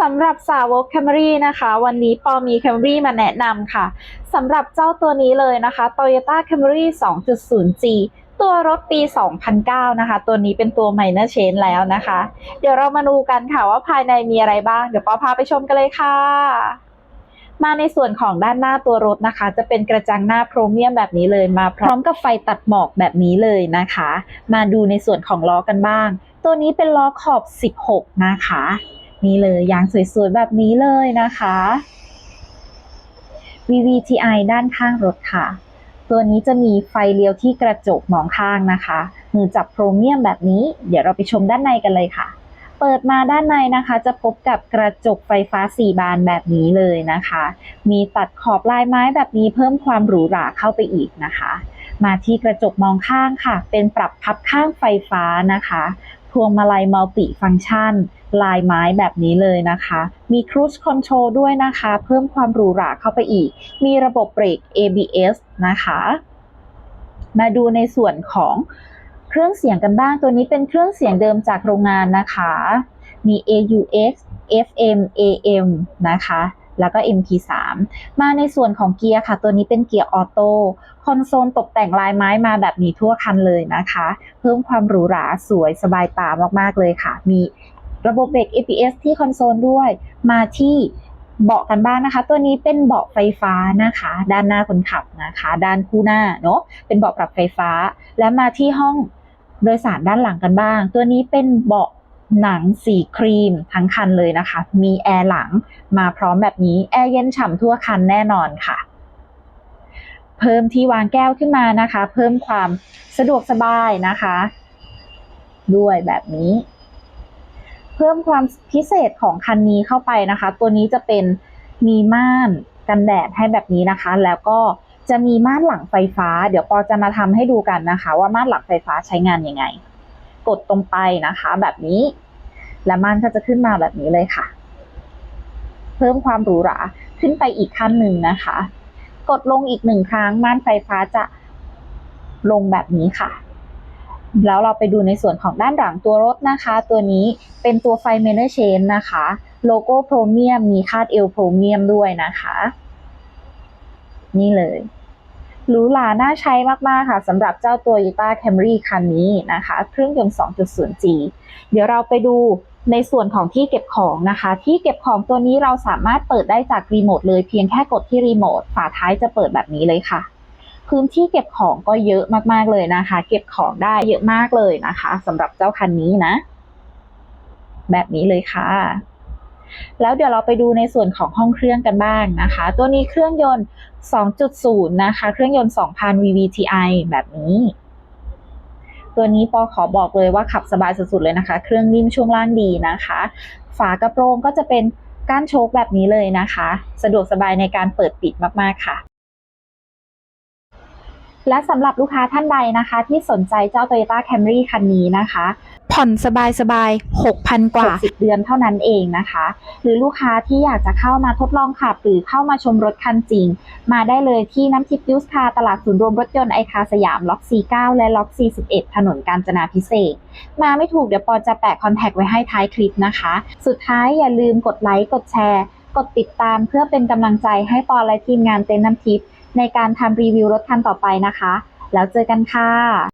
สำหรับสาวก Camry นะคะ วันนี้ปอมี Camry มาแนะนำค่ะสำหรับเจ้าตัวนี้เลยนะคะ Toyota Camry 2.0G ตัวรถปี 2009 นะคะ ตัวนี้เป็นตัว Minor Change แล้วนะคะ เดี๋ยวเรามาดูกันค่ะว่าภายในมีอะไรบ้าง เดี๋ยวปอพาไปชมกันเลยค่ะ มาในส่วนของด้านหน้าตัวรถนะคะ จะเป็นกระจังหน้าโครเมียมแบบนี้เลยมาพร้อมกับไฟตัดหมอกแบบนี้เลยนะคะ มาดูในส่วนของล้อกันบ้าง ตัวนี้เป็นล้อขอบ 16 นะคะ นี่เลยยางสวยๆแบบนี้เลยนะคะ VVTi ด้านข้างรถค่ะ ตัวนี้จะมีไฟเลี้ยวที่กระจกมองข้างนะคะ มือจับโครเมียมแบบนี้ เดี๋ยวเราไปชมด้านในกันเลยค่ะ เปิดมาด้านในนะคะ จะพบกับกระจกไฟฟ้า4บานแบบนี้เลยนะคะ มีตัดขอบลายไม้แบบนี้เพิ่มความหรูหราเข้าไปอีกนะคะ มาที่กระจกมองข้างค่ะ เป็นปรับพับข้างไฟฟ้านะคะ พวงมาลัยมัลติฟัง c t ชัน ลายไม้แบบนี้เลยนะคะ มี Cruise Control ด้วยนะคะ เพิ่มความหรูหราเข้าไปอีก มีระบบเบรก ABS นะคะ มาดูในส่วนของเครื่องเสียงกันบ้าง ตัวนี้เป็นเครื่องเสียงเดิมจากโรงงานนะคะ มี AUX FM AM นะคะ แล้วก็ MP3 มาในส่วนของเกียร์ค่ะ ตัวนี้เป็นเกียร์ออโต้ คอนโซลตกแต่งลายไม้มาแบบนี้ทั่วคันเลยนะคะ เพิ่มความหรูหราสวยสบายตามากๆเลยค่ะ มี ระบบเบรก ABS ที่คอนโซลด้วยมาที่เบาะกันบ้างนะคะ ตัวนี้เป็นเบาะไฟฟ้านะคะ ด้านหน้าคนขับนะคะ ด้านคู่หน้าเนาะเป็นเบาะปรับไฟฟ้า และมาที่ห้องโดยสารด้านหลังกันบ้าง ตัวนี้เป็นเบาะหนังสีครีมทั้งคันเลยนะคะ มีแอร์หลังมาพร้อมแบบนี้ แอร์เย็นฉ่ำทั่วคันแน่นอนค่ะ เพิ่มที่วางแก้วขึ้นมานะคะ เพิ่มความสะดวกสบายนะคะ ด้วยแบบนี้ เพิ่มความพิเศษของคันนี้เข้าไปนะคะ ตัวนี้จะเป็นมีม่านกันแดดให้แบบนี้นะคะ แล้วก็จะมีม่านหลังไฟฟ้า เดี๋ยวปอจะมาทำให้ดูกันนะคะ ว่าม่านหลังไฟฟ้าใช้งานยังไง กดตรงไปนะคะ แบบนี้ และม่านก็จะขึ้นมาแบบนี้เลยค่ะ เพิ่มความหรูหราขึ้นไปอีกขั้นหนึ่งนะคะ กดลงอีกหนึ่งครั้งม่านไฟฟ้าจะลงแบบนี้ค่ะ แล้วเราไปดูในส่วนของด้านหลังตัวรถนะคะ ตัวนี้เป็นตัวไฟเมเนอร์เชนนะคะ โลโก้โพรเมียมมีคาดเอลโพรเมียมด้วยนะคะ นี่เลยหรูหราน่าใช้มาก ๆ ค่ะสำหรับเจ้าตัว Toyota Camry คันนี้นะคะ เครื่องยนต์ 2.0G เดี๋ยวเราไปดูในส่วนของที่เก็บของนะคะ ที่เก็บของตัวนี้เราสามารถเปิดได้จากรีโมทเลยเพียงแค่กดที่รีโมทฝาท้ายจะเปิดแบบนี้เลยค่ะ พื้นที่เก็บของก็เยอะมากๆเลยนะคะ เก็บของได้เยอะมากเลยนะคะสำหรับเจ้าคันนี้นะ แบบนี้เลยค่ะ แล้วเดี๋ยวเราไปดูในส่วนของห้องเครื่องกันบ้างนะคะ ตัวนี้เครื่องยนต์ 2.0 นะคะ เครื่องยนต์ 2,000 VVTi แบบนี้ตัวนี้ปอขอบอกเลยว่าขับสบายสุดๆเลยนะคะ เครื่องนิ่มช่วงล่างดีนะคะ ฝากระโปรงก็จะเป็นก้านโชคแบบนี้เลยนะคะ สะดวกสบายในการเปิดปิดมากๆค่ะ และสำหรับลูกค้าท่านใดนะคะ ที่สนใจเจ้า Toyota Camry คันนี้นะคะ ผ่อนสบายสบาย6,000 กว่า 10 เดือนเท่านั้นเองนะคะ หรือลูกค้าที่อยากจะเข้ามาทดลองขับ หรือเข้ามาชมรถคันจริง มาได้เลยที่น้ำทิพย์ยูสคาตลาดศูนย์รวมรถยนต์ไอคาสยามล็อก 49 และล็อก 41 ถนนกาญจนาพิเศษกมาไม่ถูกเดี๋ยวปอจะแปะคอนแทคไว้ให้ท้ายคลิปนะคะ สุดท้ายอย่าลืมกดไลค์กดแชร์ กดติดตามเพื่อเป็นกำลังใจให้ปอและทีมงานเต็นท์น้ำทิพย์ ในการทำรีวิวรถคันต่อไปนะคะ แล้วเจอกันค่ะ